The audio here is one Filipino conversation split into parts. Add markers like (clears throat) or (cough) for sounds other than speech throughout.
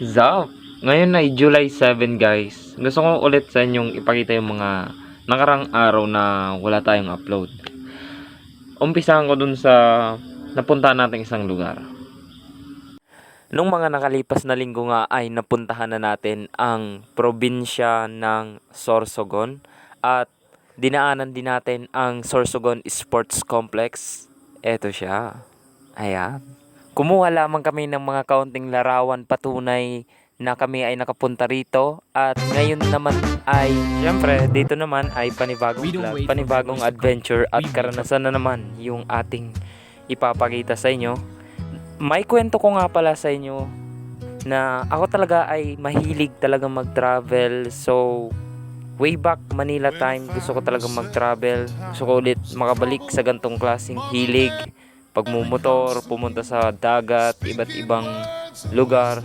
Zap! Ngayon ay July 7 guys. Gusto ko ulit sa inyong ipakita yung mga nakarang araw na wala tayong upload. Umpisahan ko dun sa napuntahan nating isang lugar. Nung mga nakalipas na linggo nga ay napuntahan na natin ang probinsya ng Sorsogon at dinaanan din natin ang Sorsogon Sports Complex. Eto siya. Ayan. Kumuha lamang kami ng mga kaunting larawan patunay na kami ay nakapunta rito at ngayon naman ay syempre dito naman ay panibagong vlog, panibagong adventure at karanasan na naman yung ating ipapakita sa inyo. May kwento ko nga pala sa inyo na ako talaga ay mahilig talaga mag-travel. So way back Manila time gusto ko talaga mag-travel. Gusto ko ulit makabalik sa gantong klaseng hilig pagmumotor pumunta sa dagat iba't ibang lugar.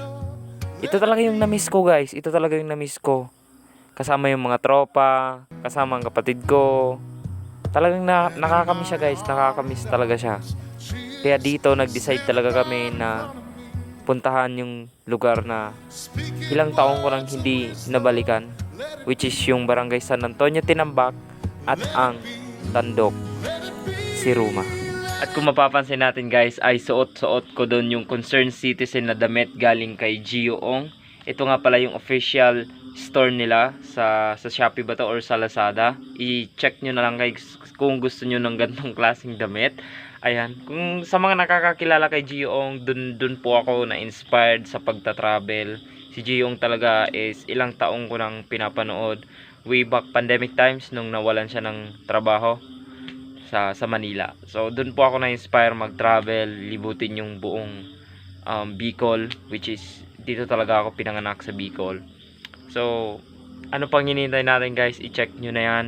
Ito talaga yung na-miss ko guys. Ito talaga yung na-miss ko. Kasama yung mga tropa kasama ang kapatid ko. Talagang na, nakakamiss siya guys. Nakakamiss talaga siya. Kaya dito nag-decide talaga kami na puntahan yung lugar na ilang taong ko nang hindi nabalikan which is yung barangay San Antonio Tinambak at ang Tandok Siruma. At kung mapapansin natin guys ay suot-suot ko doon yung concerned citizen na damit galing kay Gio Ong. Ito nga pala yung official store nila sa sa Shopee ba to or sa Lazada. I-check nyo na lang guys kung gusto nyo ng gantong klaseng damit. Ayan, kung sa mga nakakakilala kay Gioong, dun, dun po ako na-inspired sa pagta-travel. Si Gioong talaga is ilang taong ko nang pinapanood way back pandemic times nung nawalan siya ng trabaho sa sa Manila. So dun po ako na-inspire mag-travel, libutin yung buong um, Bicol which is dito talaga ako pinanganak sa Bicol. So ano pang hinihintay natin guys, i-check nyo na yan.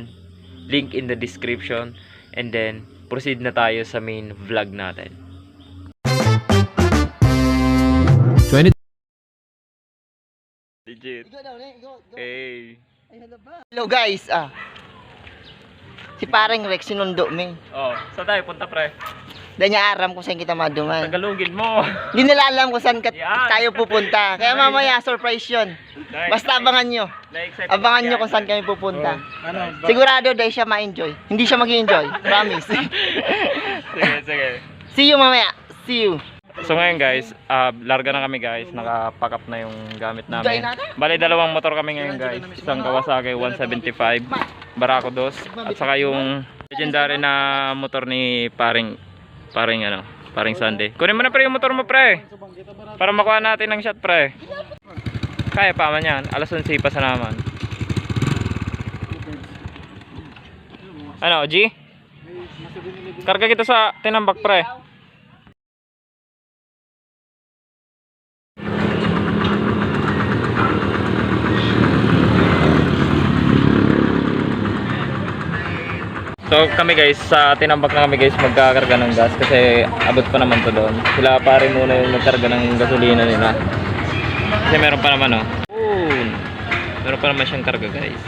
Link in the description and then proceed na tayo sa main vlog natin. 20 Legit. Hey. Hello guys, ah. Si parang Rex sinundo mi. Oh, saan tayo punta pre? Dahil niya aram kung saan kita maduman. Tagalogin mo. Hindi nila alam kung saan ka, Yan. tayo pupunta. Kaya mamaya surprise yun. Basta abangan nyo. Abangan nyo kung saan kami pupunta. Ano? Sigurado dahil siya ma-enjoy. Hindi siya mag-enjoy. (laughs) Promise. sige, sige. See you mamaya. See you. So ngayon guys, ah, larga na kami guys. Naka-pack up na yung gamit namin. Bali dalawang motor kami ngayon guys. Isang Kawasaki 175, Barako 2, at saka yung legendary na motor ni paring paring ano, paring Sunday. Kunin mo na pre yung motor mo pre. Para makuha natin ng shot pre. Kaya pa man yan. Alas 11 pa sa naman. Ano, G? Karga kita sa tinambak pre. So kami guys, sa tinambak na kami guys magkakarga ng gas kasi abot pa naman to doon. Sila pare muna yung nagkarga ng gasolina nila. Kasi meron pa naman oh. Boom. Meron pa naman siyang karga guys.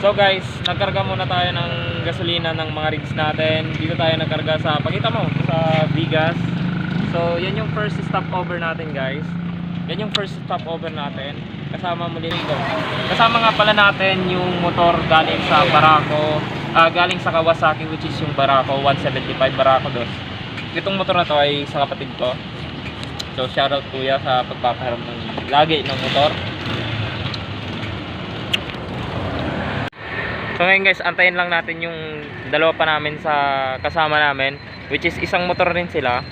So guys, nagkarga muna tayo ng gasolina ng mga rigs natin. Dito tayo nagkarga sa, pakita mo, sa Vigas. So, yan yung first stopover natin guys. Yan yung first stopover natin. Kasama muli rito. Kasama nga pala natin yung motor galing sa Barako, ah, galing sa Kawasaki which is yung Barako 175 Barako 2. Itong motor na to ay sa kapatid ko. So, shoutout kuya sa pagpapahiram ng lagi ng motor. So ngayon guys, antayin lang natin yung dalawa pa namin sa kasama namin which is isang motor rin sila.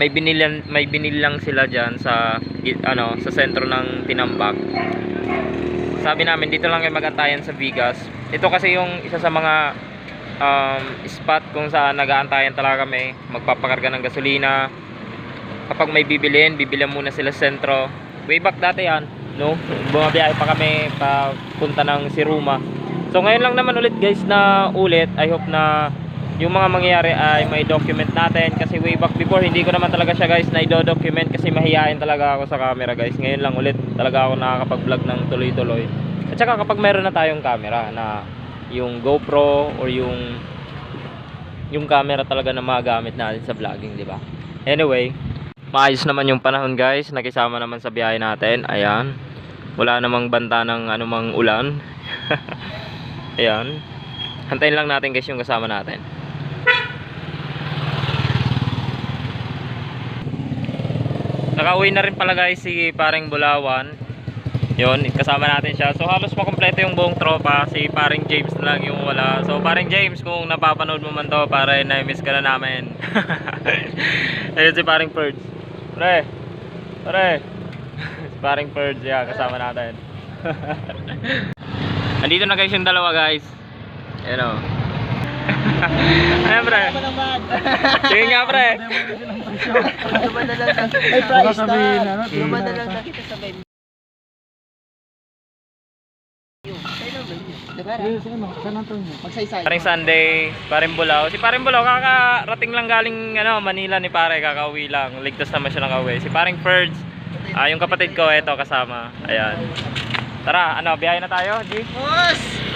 May binilan may binili lang sila diyan sa ano, sa sentro ng Tinambak. Sabi namin dito lang kayo magantayan sa Vigas. Ito kasi yung isa sa mga um, spot kung saan nagaantayan talaga kami, magpapakarga ng gasolina. Kapag may bibilin, bibilihan muna sila sa sentro. Way back dati yan, no? Bumabiyahe pa kami pa punta ng Siruma. So ngayon lang naman ulit guys na ulit. I hope na yung mga mangyayari ay may document natin kasi way back before hindi ko naman talaga siya guys na i-document kasi mahihain talaga ako sa camera guys. Ngayon lang ulit talaga ako nakakapag-vlog ng tuloy-tuloy. At saka kapag meron na tayong camera na yung GoPro or yung yung camera talaga na magamit natin sa vlogging, di ba? Anyway, maayos naman yung panahon guys. Nakisama naman sa biyahe natin. Ayan. Wala namang banta ng anumang ulan. (laughs) Ayan. Hantayin lang natin guys yung kasama natin. Nakauwi na rin pala guys si paring Bulawan. Yun, kasama natin siya. So halos makompleto yung buong tropa. Si paring James na lang yung wala. So paring James, kung napapanood mo man to, para na-miss ka na namin. (laughs) Ayun si paring Purge. Pre, pre. (laughs) si paring Purge, yeah, kasama natin. (laughs) Andito na guys yung dalawa guys. Ayan o. Ayan pre. Sige nga pre. Lumad na lang. Ay, price na. Lumad na lang kita sa. Diba? Magsaysay. Paring Sunday, paring Bulaw. Si paring Bulaw, kakarating lang galing ano, Manila ni pare, kakauwi lang. Ligtas naman siya nakauwi. Si paring Purge, ah, yung kapatid ko, eto kasama. Ayan. Tara, ano, biyahe na tayo, G? Boss!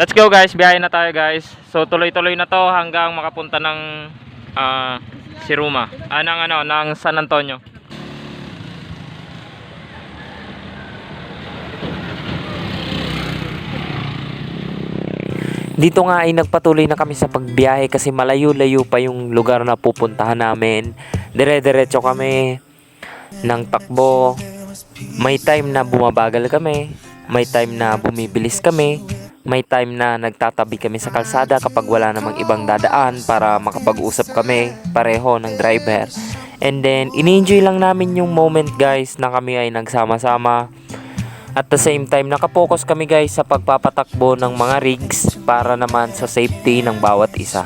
Let's go guys, biyahe na tayo guys. So tuloy-tuloy na to hanggang makapunta ng ah, si Ruma. Ah, ng ano, ng San Antonio. Dito nga ay nagpatuloy na kami sa pagbiyahe kasi malayo-layo pa yung lugar na pupuntahan namin. Dire-diretso kami ng takbo. May time na bumabagal kami. May time na bumibilis kami. May time na nagtatabi kami sa kalsada kapag wala namang ibang dadaan para makapag-usap kami pareho ng driver. And then, ini-enjoy lang namin yung moment guys na kami ay nagsama-sama. At the same time, nakapokus kami guys sa pagpapatakbo ng mga rigs para naman sa safety ng bawat isa.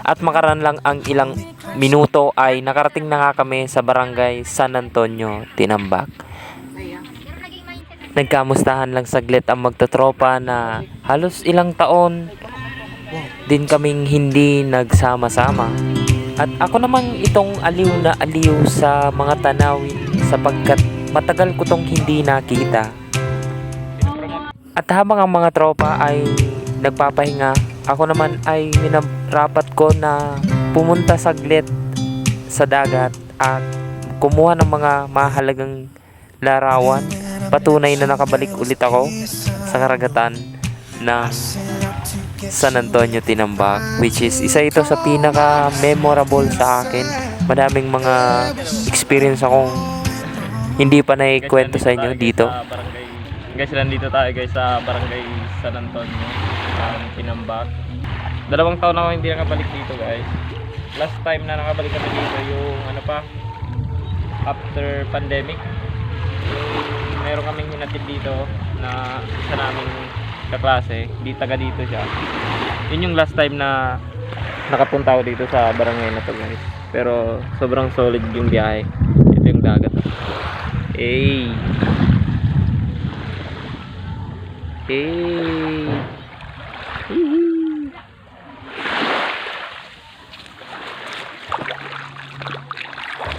At makaran lang ang ilang minuto ay nakarating na nga kami sa barangay San Antonio, Tinambak. Nagkamustahan lang saglit ang magtatropa na halos ilang taon din kaming hindi nagsama-sama. At ako namang itong aliw na aliw sa mga tanawin sapagkat matagal ko tong hindi nakita. At habang ang mga tropa ay nagpapahinga, ako naman ay minarapat ko na pumunta saglit sa dagat at kumuha ng mga mahalagang larawan. Patunay na nakabalik ulit ako sa karagatan ng San Antonio Tinambak which is isa ito sa pinaka memorable sa akin. Madaming mga experience akong hindi pa naikwento sa inyo dito. Guys, nandito tayo guys sa barangay San Antonio, um, Tinambak. Dalawang taon na ako hindi nakabalik dito guys. Last time na nakabalik kami dito yung ano pa, after pandemic. Meron kaming hinatid dito na isa naming kaklase, di taga dito siya. Yun yung last time na nakapunta ako dito sa barangay na to guys. Pero sobrang solid yung biyahe. Ito yung dagat. Hey. Hihi.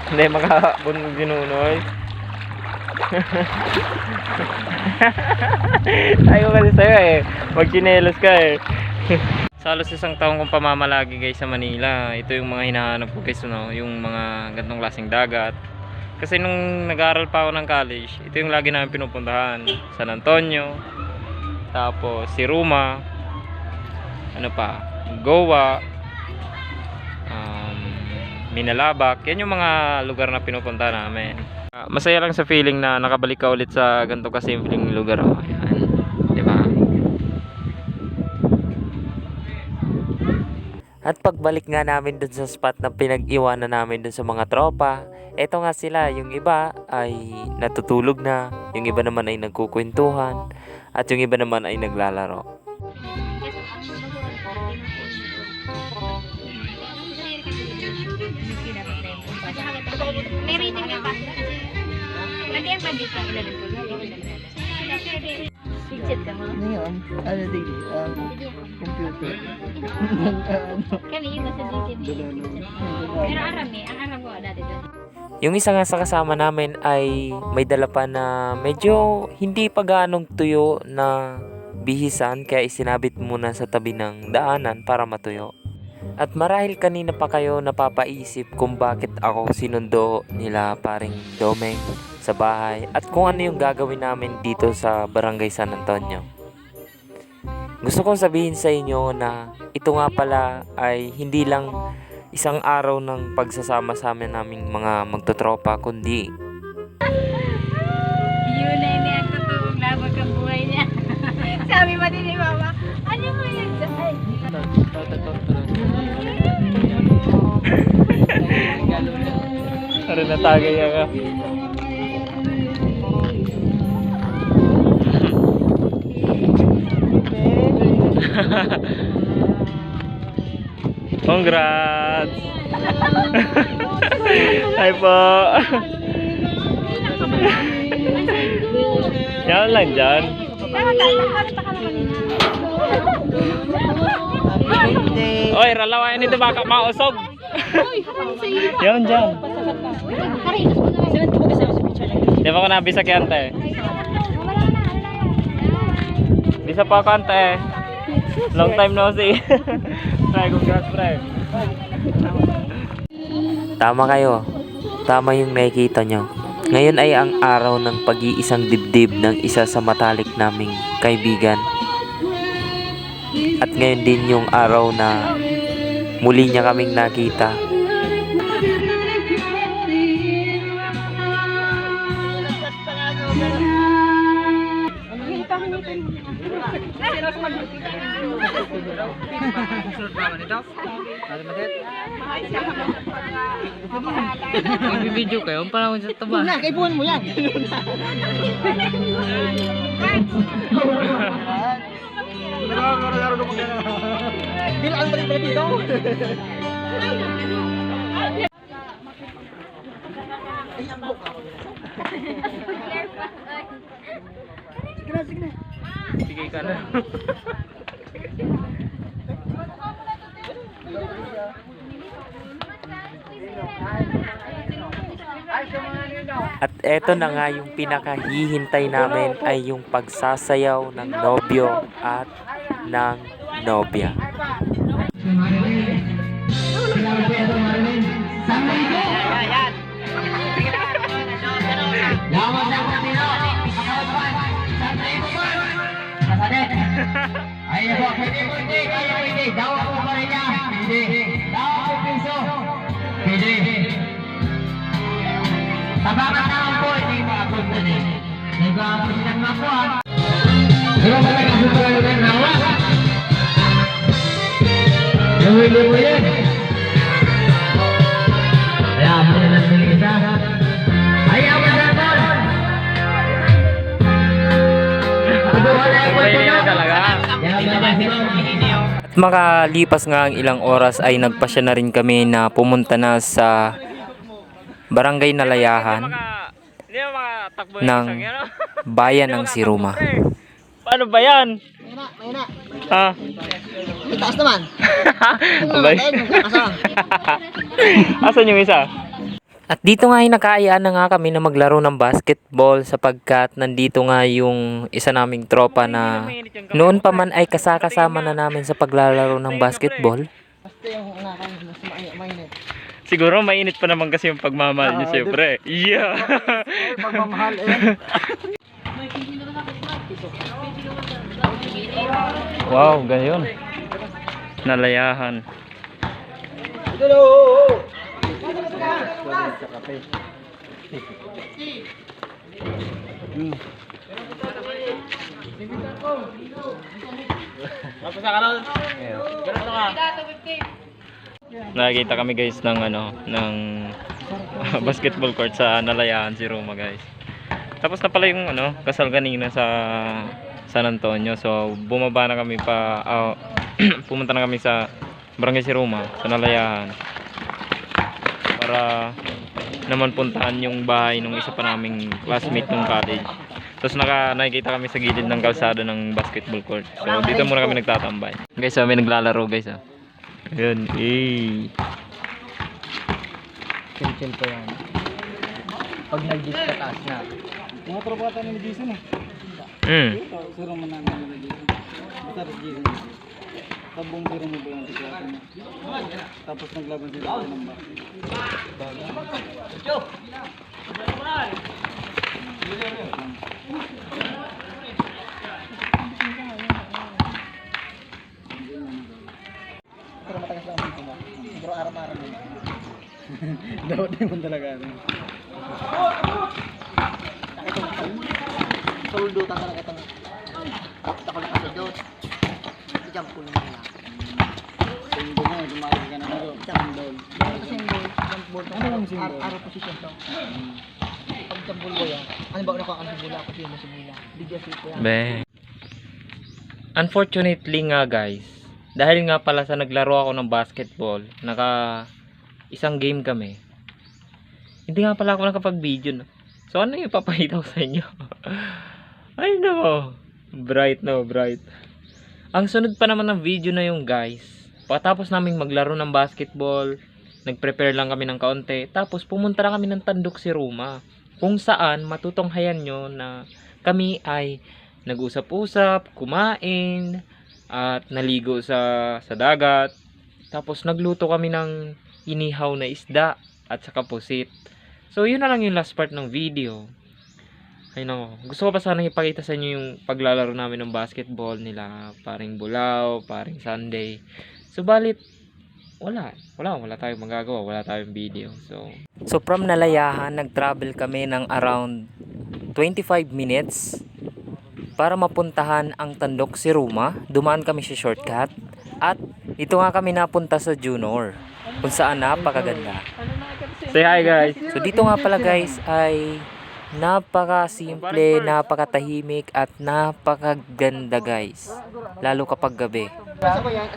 Hindi makakabon ginunoy. (laughs) Ayaw kasi sa'yo eh. Magchinelos ka eh. (laughs) Sa halos isang taong kong pamamalagi guys sa Manila, ito yung mga hinahanap ko guys, no? yung mga gantong klaseng dagat. Kasi nung nag-aaral pa ako ng college, ito yung lagi namin pinupuntahan. San Antonio, tapos si Ruma, ano pa, Goa, um, Minalabak, yan yung mga lugar na pinupunta namin. Ah, masaya lang sa feeling na nakabalik ka ulit sa ganito kasimpleng lugar. Oh. Ayan. Di ba? At pagbalik nga namin dun sa spot na pinag-iwanan namin dun sa mga tropa, eto nga sila, yung iba ay natutulog na, yung iba naman ay nagkukwentuhan, at yung iba naman ay naglalaro. Fidget ka mo. Ngayon, ano din, um, computer. Kami iba sa DTV. Pero aram eh. Ang aram ko dati doon. Yung isa nga sa kasama namin ay may dala pa na medyo hindi pa gaanong tuyo na bihisan kaya isinabit muna sa tabi ng daanan para matuyo. At marahil kanina pa kayo napapaisip kung bakit ako sinundo nila paring Domeng sa bahay at kung ano yung gagawin namin dito sa Barangay San Antonio. Gusto kong sabihin sa inyo na ito nga pala ay hindi lang isang araw ng pagsasama sa amin naming mga magtotropa kundi Yun na yun ang totoong labag ang buhay niya. (laughs) Sabi pa din ni Mama, ano mo yan dyan? Ano natagay ka? Congrats! (laughs) Hi po! (laughs) Yan lang dyan. (laughs) Oy, ralawayan nito baka mausog. Yan dyan. Di ba ko nabisa na, wala na. Bisa pa kante. Long time no see. Pre, congrats pre. Tama kayo. Tama yung nakikita nyo. Ngayon ay ang araw ng pag-iisang dibdib ng isa sa matalik naming kaibigan. At ngayon din yung araw na muli niya kaming nakita. Video kayo, parang sa taba. Na, kaipuan mo yan. Bilang ba rin dito? Sige ka na. At eto na nga yung pinakahihintay namin ay yung pagsasayaw ng nobyo at ng nobya. Ay, po, pwede po, hindi, kaya pwede. Daw po pa rin niya. Pwede. Daw po piso. Pwede. Sa bawat tao po, hindi mo ako din. Nag-aapos lang na po, ah. Pero ba nag-aapos ka lang ng nawa? Gawin mo yan. Kaya, ako na lang ng isa. Ayaw mo na po. Ano wala ko po talaga. At makalipas nga ang ilang oras ay nagpasya na rin kami na pumunta na sa barangay Nalayahan ng bayan ng Siruma. Paano ba yan? Mayna, mayna. Ha? May taas naman. (laughs) Abay. (laughs) Asan yung isa? At dito nga ay nakaayaan na nga kami na maglaro ng basketball sapagkat nandito nga yung isa naming tropa na noon pa man ay kasakasama na namin sa paglalaro ng basketball. Basta yung unakan, mas ma- mainit. Siguro mainit pa naman kasi yung pagmamahal niyo siyempre. Yeah. Pagmamahal, eh. wow, ganyan. Nalayahan. Nakikita kami guys ng ano, ng (laughs) basketball court sa Nalayahan si Roma guys. Tapos na pala yung ano, kasal kanina sa San Antonio. So bumaba na kami pa ah, (clears throat) pumunta na kami sa Barangay si Roma sa Nalayahan. Para naman puntahan yung bahay nung isa pa naming classmate nung college. Tapos naka, nakikita kami sa gilid ng kalsada ng basketball court. So dito muna kami nagtatambay. Guys, ah, may naglalaro guys ah. Ayun, eh. Chill-chill pa yan. Pag nag-gis ka taas na. Mga tropa tayo ni Jason eh. Mm. Zero man na nila dito. Basta Regina. Tabong zero mo ba yung tigasan mo? Tapos naglaban sila sa ng back. Pero matagas lang dito ba? Siguro araw-araw din. Dapat din mo talaga. ano. Soldo ta talaga ito. Ako na kasi doon. Jump ko lang ball. Ano kasi yung ball. Ano yung symbol? Araw position to. Pag jump ball ko yan. Ano ba nakuha ka sa bula? Kasi mo sa bula. Bigyan ko yan. Be. Unfortunately nga guys, dahil nga pala sa naglaro ako ng basketball, naka isang game kami. Hindi nga pala ako nakapag-video. No? So ano yung ipapakita ko sa inyo? (laughs) Ay no. Bright no, bright. Ang sunod pa naman ng video na yung guys. Pagkatapos naming maglaro ng basketball, nag-prepare lang kami ng kaunti. Tapos pumunta na kami ng Tandok si Roma. Kung saan matutunghayan nyo na kami ay nag-usap-usap, kumain, at naligo sa, sa dagat. Tapos nagluto kami ng inihaw na isda at saka pusit. So yun na lang yung last part ng video. Ay nako, gusto ko pa sana ipakita sa inyo yung paglalaro namin ng basketball nila, paring Bulao, paring Sunday. Subalit, wala. Wala, wala tayong magagawa, wala tayong video. So, so from Nalayahan, nag-travel kami ng around 25 minutes para mapuntahan ang Tandok si Ruma. Dumaan kami sa shortcut at ito nga kami napunta sa Junor kung saan napakaganda. Say hi guys! So dito nga pala guys ay napaka-simple, napakatahimik at napakaganda guys. Lalo kapag gabi. Basta ko yan.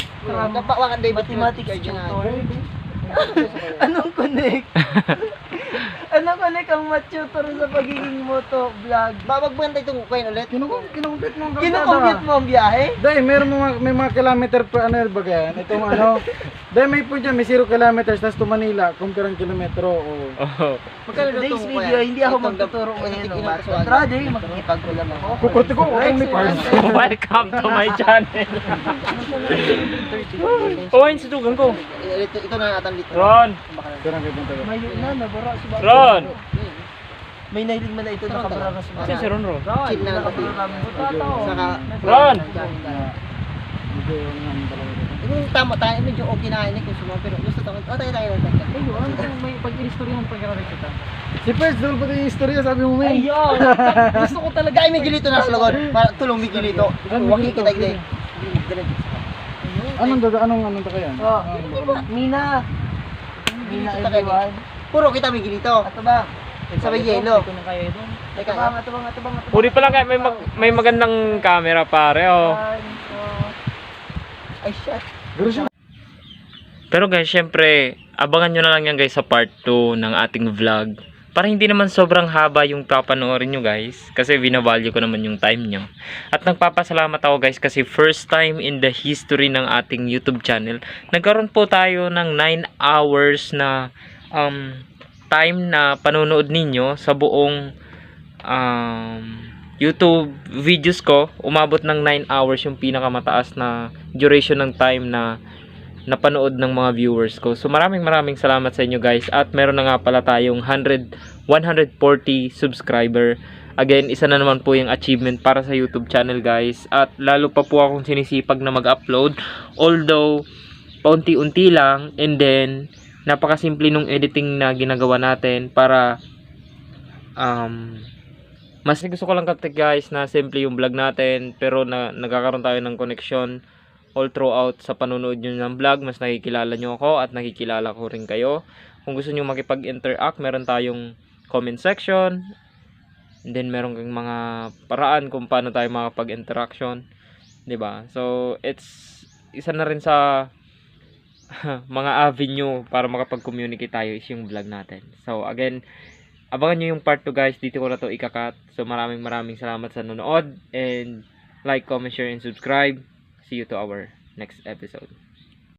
Mathematics tutor. (laughs) Anong connect? (laughs) Connect ang math tutor sa pagiging moto vlog? Babag mo yan itong coin ulit? Kinukumpit mo ang Kinukompute mo ang biyahe? Dahil meron mga, may mga kilometer per ano ba yan? Itong ano. Dahil may point dyan, may 0 kilometers, tapos to Manila, compare ang kilometro. O. Oh. Magkano Today's video, hindi ako magtuturo ng math. Trade, makikipag ko lang ako. Kukurti ko, kung may parts. Welcome to my channel! (laughs) oh, yung sutugan ko. Ito, ito na atang dito. Ron! Sarang kayo punta ko. May na, nabara Baka. Ron! May nahilig man na ito na si Baka. Kasi si Ron Ron. Chill na pati. Saka, Ron! Yung tama tayo, medyo okay na ini kung sumama, pero gusto tayo, oh tayo tayo tayo. Ayun, ano may pag-history ng pagkakarekita? Si Pers, doon pati yung istorya, sabi mo may. Ayun! (laughs) gusto ko talaga, ay may gilito na sa lugod. Para tulong may gilito. Huwag kita gilito. Anong daga, anong anong taka yan? Oh, Mina. Mina everyone. Puro kita may gilito. Ato ba? Sabay yelo. Teka, ato ba, ato ba, ato ba. Puri pala kayo, may, mag, may magandang camera pare, oh. Ay, shit. Pero guys, syempre, abangan nyo na lang yan guys sa part 2 ng ating vlog. Para hindi naman sobrang haba yung papanoorin nyo guys. Kasi binavalue ko naman yung time nyo. At nagpapasalamat ako guys kasi first time in the history ng ating YouTube channel. Nagkaroon po tayo ng 9 hours na um, time na panonood ninyo sa buong um, YouTube videos ko. Umabot ng 9 hours yung pinakamataas na duration ng time na napanood ng mga viewers ko. So maraming maraming salamat sa inyo guys. At meron na nga pala tayong 100, 140 subscriber. Again, isa na naman po yung achievement para sa YouTube channel guys. At lalo pa po akong sinisipag na mag-upload. Although, paunti-unti lang. And then, napakasimple nung editing na ginagawa natin para um, mas gusto ko lang kasi guys na simple yung vlog natin pero na, nagkakaroon tayo ng connection all throughout sa panonood nyo ng vlog. Mas nakikilala nyo ako at nakikilala ko rin kayo. Kung gusto nyo makipag-interact meron tayong comment section. And then meron kang mga paraan kung paano tayo makapag-interaction. Ba? So it's isa na rin sa (laughs) mga avenue para makapag-communicate tayo is yung vlog natin. So again abangan nyo yung part 2 guys. Dito ko na to ikakat. So maraming maraming salamat sa nanonood. And like comment share and subscribe. See you to our next episode